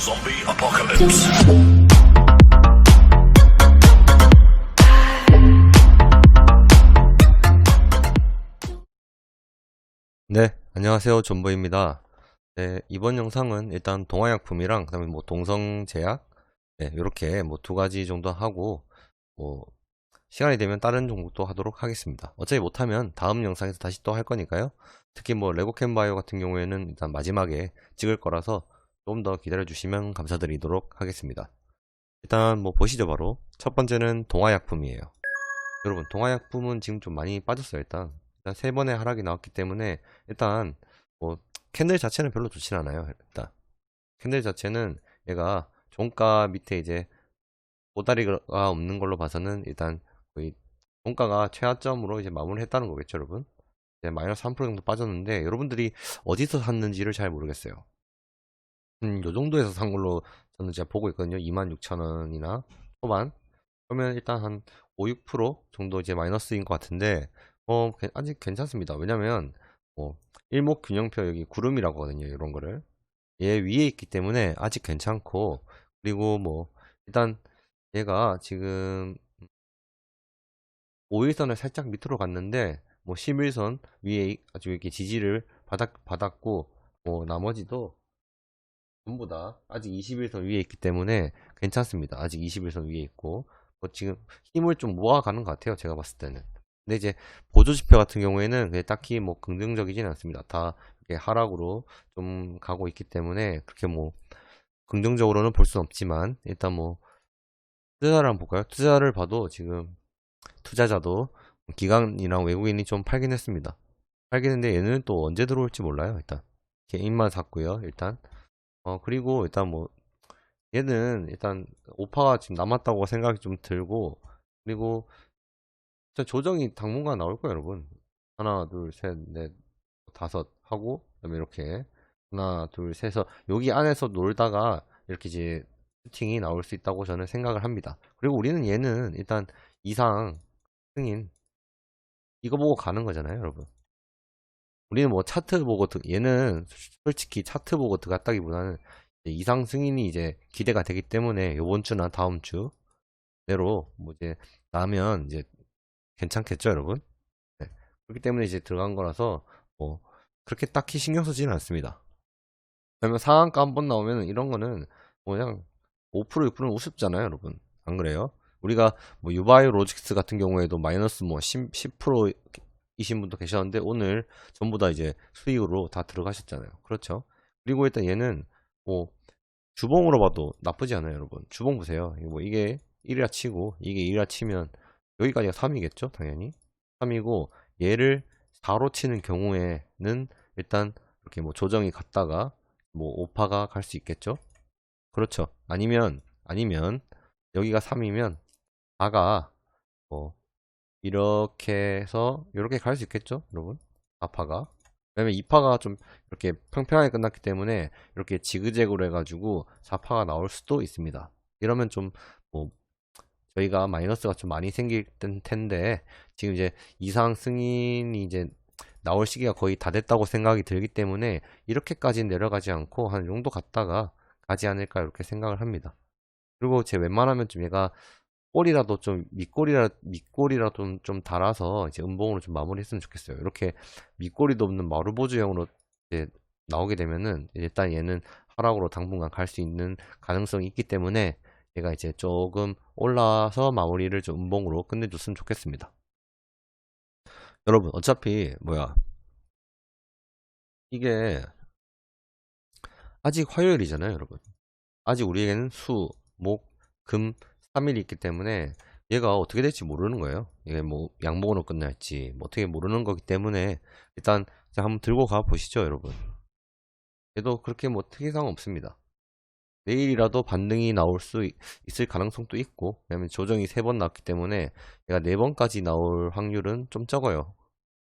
Zombie apocalypse. 네, 안녕하세요. 존보입니다. 네, 이번 영상은 일단 동화약품이랑 그다음에 뭐 동성제약 네, 이렇게 뭐 두 가지 정도 하고 뭐 시간이 되면 다른 종목도 하도록 하겠습니다. 어차피 못하면 다음 영상에서 다시 또 할 거니까요. 특히 뭐 레고캠 바이오 같은 경우에는 일단 마지막에 찍을 거라서 좀 더 기다려 주시면 감사드리도록 하겠습니다. 일단 뭐 보시죠 바로. 첫 번째는 동화약품이에요. 여러분 동화약품은 지금 좀 많이 빠졌어요 일단. 일단 세 번의 하락이 나왔기 때문에 일단 뭐 캔들 자체는 별로 좋진 않아요 일단. 캔들 자체는 얘가 종가 밑에 이제 보다리가 없는 걸로 봐서는 일단 거의 종가가 최하점으로 이제 마무리 했다는 거겠죠 여러분? 이제 마이너스 3% 정도 빠졌는데 여러분들이 어디서 샀는지를 잘 모르겠어요 음, 요 정도에서 산 걸로 저는 제가 보고 있거든요 26,000원이나 초반 그러면 일단 한 5, 6% 정도 이제 마이너스인 것 같은데 어 괜- 아직 괜찮습니다. 왜냐면 뭐 일목 균형표 여기 구름이라고 하거든요. 이런 거를 얘 위에 있기 때문에 아직 괜찮고 그리고 뭐 일단 얘가 지금 5일선을 살짝 밑으로 갔는데 뭐 11선 위에 아주 이렇게 지지를 받았, 받았고 뭐 나머지도 전부 다 아직 21선 위에 있기 때문에 괜찮습니다. 아직 21선 위에 있고 뭐 지금 힘을 좀 모아가는 것 같아요. 제가 봤을 때는. 근데 이제 보조 지표 같은 경우에는 그게 딱히 뭐 긍정적이진 않습니다. 다 이렇게 하락으로 좀 가고 있기 때문에 그렇게 뭐 긍정적으로는 볼 수는 없지만 일단 뭐 투자를 한번 볼까요? 투자를 봐도 지금 투자자도 기관이랑 외국인이 좀 팔긴 했습니다. 팔긴 했는데 얘는 또 언제 들어올지 몰라요. 일단 개인만 샀고요. 일단 어 그리고 일단 뭐 얘는 일단 오파가 지금 남았다고 생각이 좀 들고 그리고 진짜 조정이 당분간 나올 거예요 여러분. 하나 둘 셋 넷 다섯 하고 그다음에 이렇게 하나 둘셋서 여기 안에서 놀다가 이렇게 이제 슈팅이 나올 수 있다고 저는 생각을 합니다. 그리고 우리는 얘는 일단 이상 승인 이거 보고 가는 거잖아요 여러분 우리는 뭐 차트 보고 들- 얘는 솔직히 차트 보고 들어갔다기보다는 이상 승인이 이제 기대가 되기 때문에 요번 주나 다음 주 내로 뭐 이제 나면 이제 괜찮겠죠 여러분? 네. 그렇기 때문에 이제 들어간 거라서 뭐 그렇게 딱히 신경 쓰지는 않습니다. 그러면 상한가 한번 나오면 이런 거는 뭐 그냥 5% 6%는 우습잖아요 여러분. 안 그래요? 우리가 뭐 유바이오 로직스 같은 경우에도 마이너스 뭐 10, 10% 이신 분도 계셨는데 오늘 전부 다 이제 수익으로 다 들어가셨잖아요. 그렇죠? 그리고 일단 얘는 뭐 주봉으로 봐도 나쁘지 않아요 여러분. 주봉 보세요. 뭐 이게 1이라 치고 이게 2라 치면 여기까지가 3이겠죠? 당연히. 3이고 얘를 4로 치는 경우에는 일단 이렇게 뭐 조정이 갔다가 뭐 오파가 갈 수 있겠죠? 그렇죠. 아니면 아니면 여기가 3이면 4가 뭐 이렇게 해서 이렇게 갈 수 있겠죠 여러분? 4파가? 왜냐면 2파가 좀 이렇게 평평하게 끝났기 때문에 이렇게 지그재그로 해가지고 4파가 나올 수도 있습니다. 이러면 좀 뭐 저희가 마이너스가 좀 많이 생길 땐- 텐데 지금 이제 이상 승인이 이제 나올 시기가 거의 다 됐다고 생각이 들기 때문에 이렇게까지 내려가지 않고 한이 정도 갔다가 가지 않을까 이렇게 생각을 합니다. 그리고 제 웬만하면 좀 얘가 꼬리라도 좀 밑꼬리라 밑꼬리라도 좀, 좀 달아서 이제 음봉으로 좀 마무리했으면 좋겠어요. 이렇게 밑꼬리도 없는 마루보즈형으로 이제 나오게 되면은 일단 얘는 하락으로 당분간 갈 수 있는 가능성이 있기 때문에 얘가 이제 조금 올라서 마무리를 좀 음봉으로 끝내줬으면 좋겠습니다. 여러분 어차피 뭐야 이게 아직 화요일이잖아요 여러분 아직 우리에게는 수, 목, 금 3일이 있기 때문에 얘가 어떻게 될지 모르는 거예요. 이게 뭐 양봉으로 끝날지 뭐 어떻게 모르는 거기 때문에 일단 자, 한번 들고 가 보시죠 여러분. 얘도 그렇게 뭐 특이사항 없습니다. 내일이라도 반등이 나올 수 있- 있을 가능성도 있고 왜냐면 조정이 세 번 나왔기 때문에 얘가 네 번까지 나올 확률은 좀 적어요.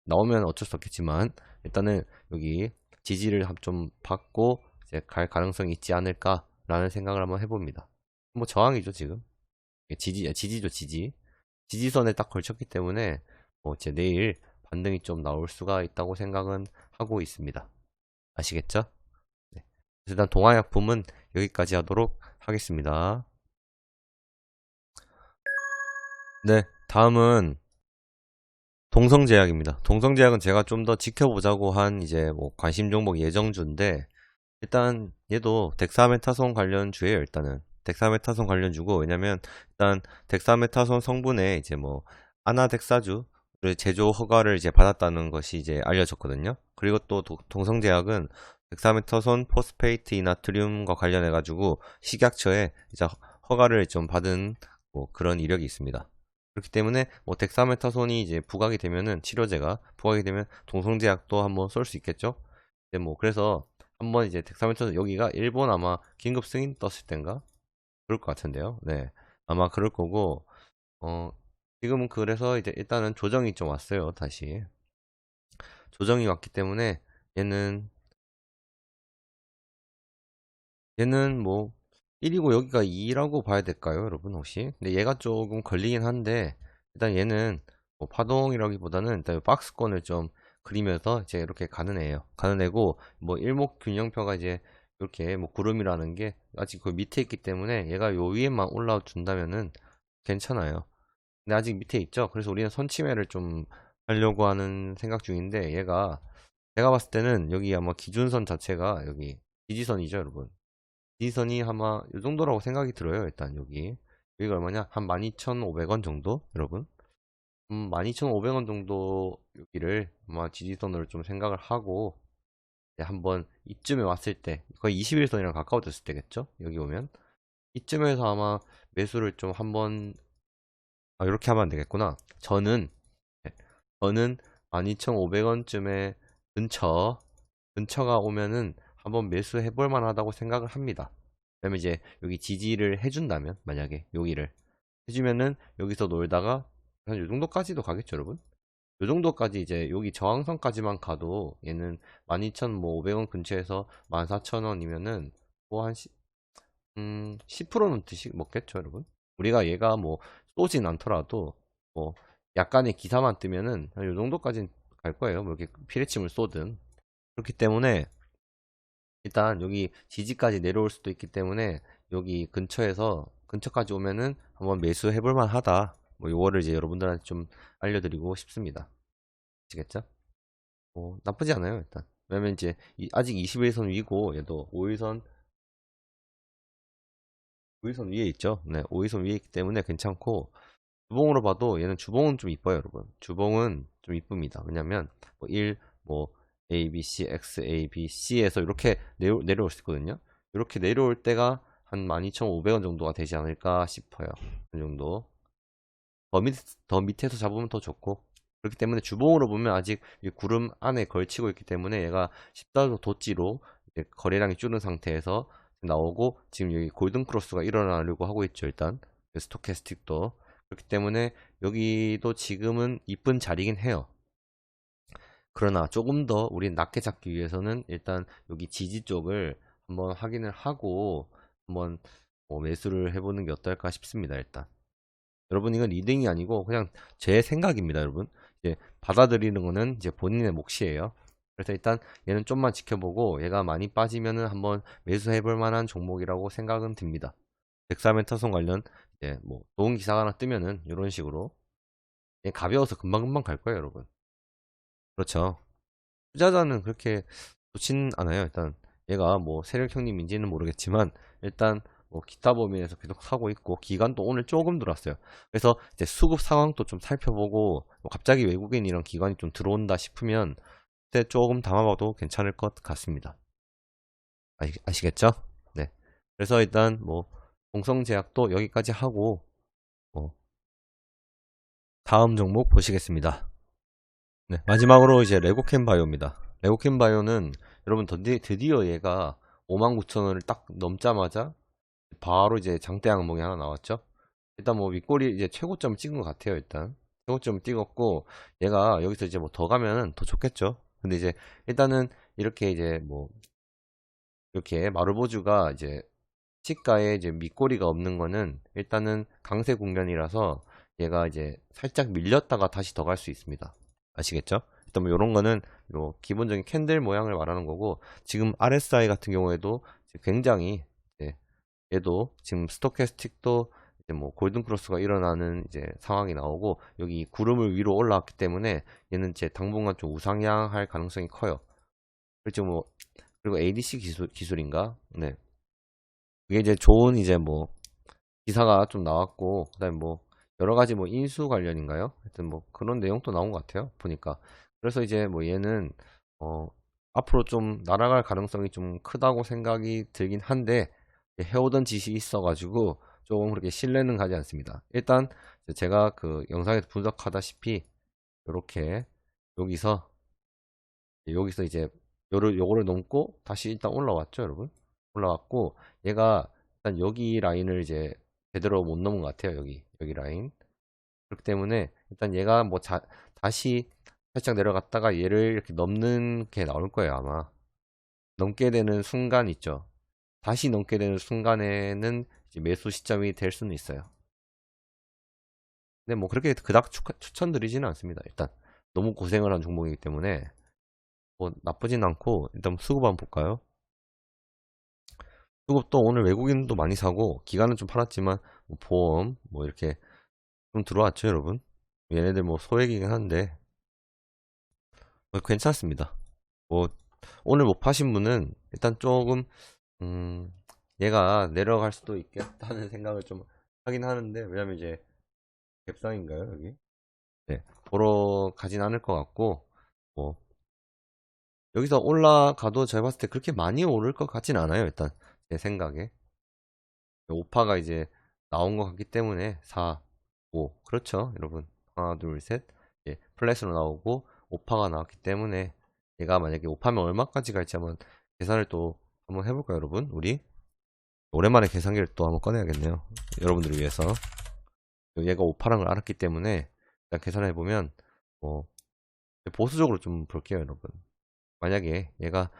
나오면 어쩔 수 없겠지만 일단은 여기 지지를 합- 좀 받고 이제 갈 가능성이 있지 않을까라는 생각을 한번 해봅니다. 뭐 저항이죠 지금 지지 아, 지지죠 지지 지지선에 딱 걸쳤기 때문에 뭐 이제 내일 반등이 좀 나올 수가 있다고 생각은 하고 있습니다. 아시겠죠? 네. 일단 동화약품은 여기까지 하도록 하겠습니다. 네, 다음은 동성제약입니다. 동성제약은 제가 좀 더 지켜보자고 한 이제 뭐 관심 종목 예정주인데 일단 얘도 덱사메타손 관련 주예요. 일단은 덱사메타손 관련주고 왜냐면 일단 덱사메타손 성분에 이제 뭐 아나덱사주를 제조 허가를 이제 받았다는 것이 이제 알려졌거든요. 그리고 또 도- 동성제약은 덱사메타손 포스페이트 이나트륨과 관련해 가지고 식약처에 이제 허- 허가를 좀 받은 뭐 그런 이력이 있습니다. 그렇기 때문에 뭐 덱사메타손이 이제 부각이 되면은 치료제가 부각이 되면 동성제약도 한번 쏠 수 있겠죠. 네, 뭐 그래서 한번 이제 덱사메타손 여기가 일본 아마 긴급 승인 떴을 땐가 그럴 것 같은데요. 네, 아마 그럴 거고 어 지금은 그래서 이제 일단은 조정이 좀 왔어요. 다시 조정이 왔기 때문에 얘는 얘는 뭐 1이고 여기가 2라고 봐야 될까요, 여러분 혹시? 근데 얘가 조금 걸리긴 한데 일단 얘는 뭐 파동이라기보다는 일단 이 박스권을 좀 그리면서 이제 이렇게 가는 애예요. 가는 애고 뭐 일목균형표가 이제 이렇게 뭐 구름이라는 게 아직 그 밑에 있기 때문에 얘가 요 위에만 올라와 준다면은 괜찮아요. 근데 아직 밑에 있죠. 그래서 우리는 선침해를 좀 하려고 하는 생각 중인데 얘가 제가 봤을 때는 여기 아마 기준선 자체가 여기 지지선이죠, 여러분. 지지선이 아마 이 정도라고 생각이 들어요. 일단 여기 여기가 얼마냐? 한 12,500원 정도, 여러분. 음, 12,500원 정도 여기를 아마 지지선으로 좀 생각을 하고 한번 이쯤에 왔을 때 거의 21선이랑 가까워졌을 때겠죠? 여기 오면 이쯤에서 아마 매수를 좀 한번 아, 이렇게 하면 안 되겠구나. 저는 네, 저는 12,500원쯤에 근처 근처가 오면은 한번 매수해 볼 만하다고 생각을 합니다. 그러면 이제 여기 지지를 해준다면 만약에 여기를 해주면은 여기서 놀다가 한요 정도까지도 가겠죠, 여러분? 요 정도까지 이제 여기 저항선까지만 가도 얘는 12,500원 근처에서 14,000원이면은 뭐한 음, 10%는 드시 먹겠죠, 여러분? 우리가 얘가 뭐 쏘진 않더라도 뭐 약간의 기사만 뜨면은 한요 정도까지는 갈 거예요. 뭐 이렇게 피레침을 쏘든. 그렇기 때문에 일단 여기 지지까지 내려올 수도 있기 때문에 여기 근처에서 근처까지 오면은 한번 매수해 볼 만 하다. 뭐 요거를 이제 여러분들한테 좀 알려드리고 싶습니다. 아시겠죠? 뭐 나쁘지 않아요, 일단. 왜냐면 이제 이- 아직 21선 위고 얘도 5일선 5일선 위에 있죠. 네, 5일선 위에 있기 때문에 괜찮고 주봉으로 봐도 얘는 주봉은 좀 이뻐요, 여러분. 주봉은 좀 이쁩니다. 왜냐면 뭐 1, 뭐 A, B, C, X, A, B, C에서 이렇게 내려, 내려올 수 있거든요. 이렇게 내려올 때가 한 12,500원 정도가 되지 않을까 싶어요. 그 정도. 더, 밑, 더 밑에서 잡으면 더 좋고. 그렇기 때문에 주봉으로 보면 아직 이 구름 안에 걸치고 있기 때문에 얘가 14도 도지로 이제 거래량이 줄은 상태에서 나오고 지금 여기 골든 크로스가 일어나려고 하고 있죠, 일단. 스토캐스틱도. 그렇기 때문에 여기도 지금은 이쁜 자리긴 해요. 그러나 조금 더 우리 낮게 잡기 위해서는 일단 여기 지지 쪽을 한번 확인을 하고 한번 뭐 매수를 해보는 게 어떨까 싶습니다. 일단 여러분 이건 리딩이 아니고 그냥 제 생각입니다. 여러분 이제 받아들이는 거는 이제 본인의 몫이에요. 그래서 일단 얘는 좀만 지켜보고 얘가 많이 빠지면은 한번 매수해볼 만한 종목이라고 생각은 듭니다. 덱사메타손 관련 이제 뭐 좋은 기사가 하나 뜨면은 이런 식으로 얘 가벼워서 금방금방 갈 거예요, 여러분. 그렇죠. 투자자는 그렇게 좋진 않아요. 일단 얘가 뭐 세력 형님인지는 모르겠지만 일단 뭐 기타 범위에서 계속 사고 있고 기간도 오늘 조금 들어왔어요. 그래서 이제 수급 상황도 좀 살펴보고 뭐 갑자기 외국인 이런 기관이 좀 들어온다 싶으면 그때 조금 담아봐도 괜찮을 것 같습니다. 아시, 아시겠죠? 네. 그래서 일단 뭐 공성 제약도 여기까지 하고 뭐 다음 종목 보시겠습니다. 네, 마지막으로 이제 레고캠 바이오입니다. 레고캠 바이오는 여러분 드디, 드디어 얘가 59,000원을 딱 넘자마자 바로 이제 장대 항목이 하나 나왔죠. 일단 뭐 윗꼬리 이제 최고점을 찍은 것 같아요. 일단 최고점을 찍었고 얘가 여기서 이제 뭐 더 가면은 더 좋겠죠. 근데 이제 일단은 이렇게 이제 뭐 이렇게 마루보주가 이제 시가에 이제 밑꼬리가 없는 거는 일단은 강세 국면이라서 얘가 이제 살짝 밀렸다가 다시 더 갈 수 있습니다. 아시겠죠? 일단 뭐 이런 거는 요 기본적인 캔들 모양을 말하는 거고 지금 RSI 같은 경우에도 굉장히 얘도 지금 스토캐스틱도 이제 뭐 골든 크로스가 일어나는 이제 상황이 나오고 여기 구름을 위로 올라왔기 때문에 얘는 이제 당분간 좀 우상향할 가능성이 커요. 그리고 뭐 그리고 ADC 기술 기술인가? 네. 그게 이제 좋은 이제 뭐 기사가 좀 나왔고 그다음에 뭐 여러 가지 뭐 인수 관련인가요? 하여튼 뭐 그런 내용도 나온 것 같아요. 보니까. 그래서 이제 뭐 얘는 어 앞으로 좀 날아갈 가능성이 좀 크다고 생각이 들긴 한데 해오던 짓이 있어가지고 조금 그렇게 신뢰는 가지 않습니다. 일단 제가 그 영상에서 분석하다시피 이렇게 여기서 여기서 이제 요를 요거를 넘고 다시 일단 올라왔죠, 여러분. 올라왔고 얘가 일단 여기 라인을 이제 제대로 못 넘은 것 같아요, 여기 여기 라인. 그렇기 때문에 일단 얘가 뭐 자, 다시 살짝 내려갔다가 얘를 이렇게 넘는 게 나올 거예요, 아마. 넘게 되는 순간 있죠. 다시 넘게 되는 순간에는 매수 시점이 될 수는 있어요. 근데 뭐 그렇게 그닥 추- 추천드리지는 않습니다. 일단 너무 고생을 한 종목이기 때문에 뭐 나쁘진 않고 일단 수급 한번 볼까요? 수급도 오늘 외국인도 많이 사고 기간은 좀 팔았지만 뭐 보험 뭐 이렇게 좀 들어왔죠, 여러분. 얘네들 뭐 소액이긴 한데 뭐 괜찮습니다. 뭐 오늘 못 파신 분은 일단 조금 음 얘가 내려갈 수도 있겠다는 생각을 좀 하긴 하는데 왜냐면 이제 갭상인가요 여기? 네 보러 가진 않을 것 같고 뭐. 여기서 올라가도 제가 봤을 때 그렇게 많이 오를 것 같진 않아요 일단 제 생각에. 오파가 이제 나온 것 같기 때문에 4, 5 그렇죠 여러분. 하나 둘셋. 예, 플랫으로 나오고 오파가 나왔기 때문에 얘가 만약에 오파면 얼마까지 갈지 한번 계산을 또 한번 해볼까요 여러분? 우리 오랜만에 계산기를 또 한번 꺼내야겠네요. 여러분들을 위해서. 얘가 오파란 걸 알았기 때문에 일단 계산해 보면 뭐 보수적으로 좀 볼게요 여러분. 만약에 얘가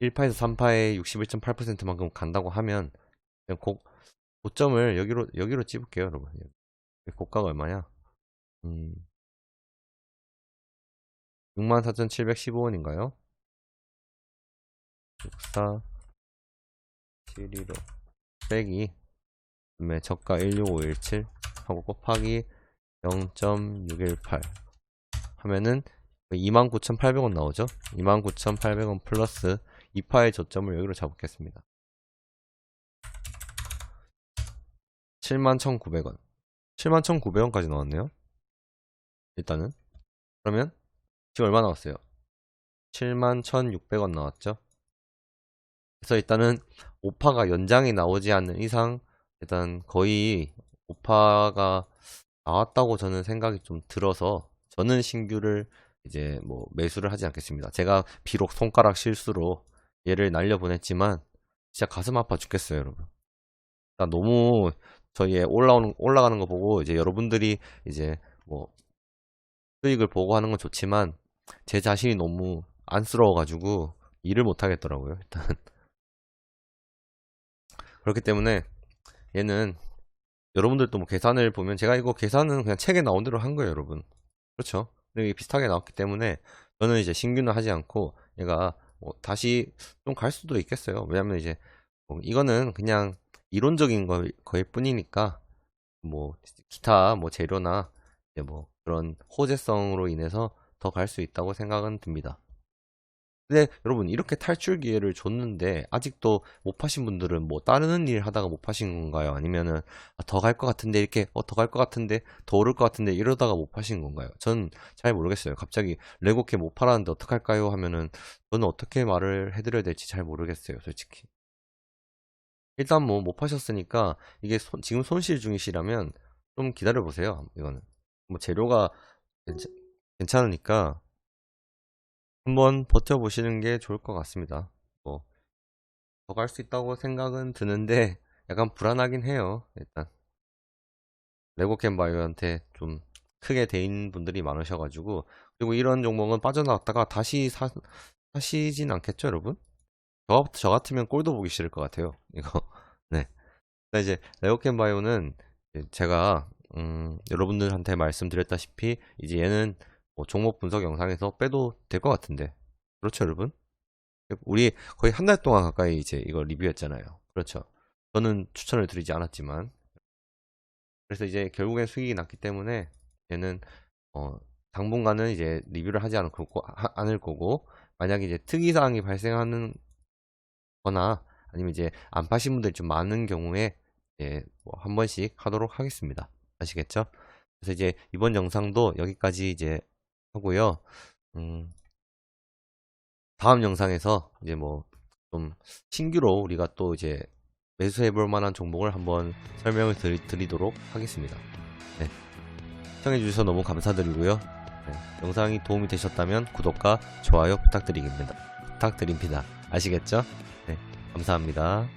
1파에서 3파에 61.8%만큼 간다고 하면 그냥 고, 고점을 여기로 여기로 찝을게요 여러분. 고가가 얼마냐? 음. 64,715원인가요? 64 715 빼기 그다음에 저가 16517 하고 곱하기 0.618 하면은 29,800원 나오죠? 29,800원 플러스 2파의 저점을 여기로 잡겠습니다. 71,900원 71,900원까지 나왔네요. 일단은 그러면 지금 얼마 나왔어요? 71,600원 나왔죠? 그래서 일단은 오파가 연장이 나오지 않는 이상 일단 거의 오파가 나왔다고 저는 생각이 좀 들어서 저는 신규를 이제 뭐 매수를 하지 않겠습니다. 제가 비록 손가락 실수로 얘를 날려보냈지만 진짜 가슴 아파 죽겠어요, 여러분. 너무 저희의 올라오는 올라가는 거 보고 이제 여러분들이 이제 뭐 수익을 보고 하는 건 좋지만 제 자신이 너무 안쓰러워가지고 일을 못 하겠더라고요. 일단 그렇기 때문에 얘는 여러분들도 뭐 계산을 보면 제가 이거 계산은 그냥 책에 나온 대로 한 거예요, 여러분. 그렇죠? 근데 비슷하게 나왔기 때문에 저는 이제 신규는 하지 않고 얘가 뭐 다시 좀 갈 수도 있겠어요. 왜냐면 이제 뭐 이거는 그냥 이론적인 거, 거일 뿐이니까 뭐 기타 뭐 재료나 이제 뭐 그런 호재성으로 인해서 더 갈 수 있다고 생각은 듭니다. 근데 여러분 이렇게 탈출 기회를 줬는데 아직도 못 파신 분들은 뭐 다른 일 하다가 못 파신 건가요? 아니면은 아, 더갈 것 같은데 이렇게 어, 더 갈 것 같은데 더 오를 것 같은데 이러다가 못 파신 건가요? 전 잘 모르겠어요. 갑자기 레고캐 못 팔았는데 어떡할까요? 하면은 저는 어떻게 말을 해드려야 될지 잘 모르겠어요. 솔직히. 일단 뭐 못 파셨으니까 이게 손- 지금 손실 중이시라면 좀 기다려 보세요. 이거는 뭐 재료가 괜찮, 괜찮으니까 한번 버텨보시는 게 좋을 것 같습니다. 뭐, 더 갈 수 있다고 생각은 드는데, 약간 불안하긴 해요, 일단. 레고캠 바이오한테 좀 크게 대인 분들이 많으셔가지고, 그리고 이런 종목은 빠져나왔다가 다시 사, 사시진 않겠죠, 여러분? 저, 저 같으면 꼴도 보기 싫을 것 같아요, 이거. 네. 이제, 레고캠 바이오는 이제 제가, 음, 여러분들한테 말씀드렸다시피, 이제 얘는 뭐 종목 분석 영상에서 빼도 될 것 같은데. 그렇죠, 여러분? 우리 거의 한 달 동안 가까이 이제 이거 리뷰했잖아요. 그렇죠. 저는 추천을 드리지 않았지만 그래서 이제 결국엔 수익이 났기 때문에 얘는 어 당분간은 이제 리뷰를 하지 않을 거고 하- 않을 거고 만약에 이제 특이 사항이 발생하는 거나 아니면 이제 안 파신 분들이 좀 많은 경우에 이제 뭐한 번씩 하도록 하겠습니다. 아시겠죠? 그래서 이제 이번 영상도 여기까지 이제 하고요. 음, 다음 영상에서 이제 뭐 좀 신규로 우리가 또 이제 매수해 볼 만한 종목을 한번 설명을 드리, 도록 하겠습니다. 네. 시청해 주셔서 너무 감사드리고요. 네, 영상이 도움이 되셨다면 구독과 좋아요 부탁드립니다. 부탁드립니다. 아시겠죠? 네, 감사합니다.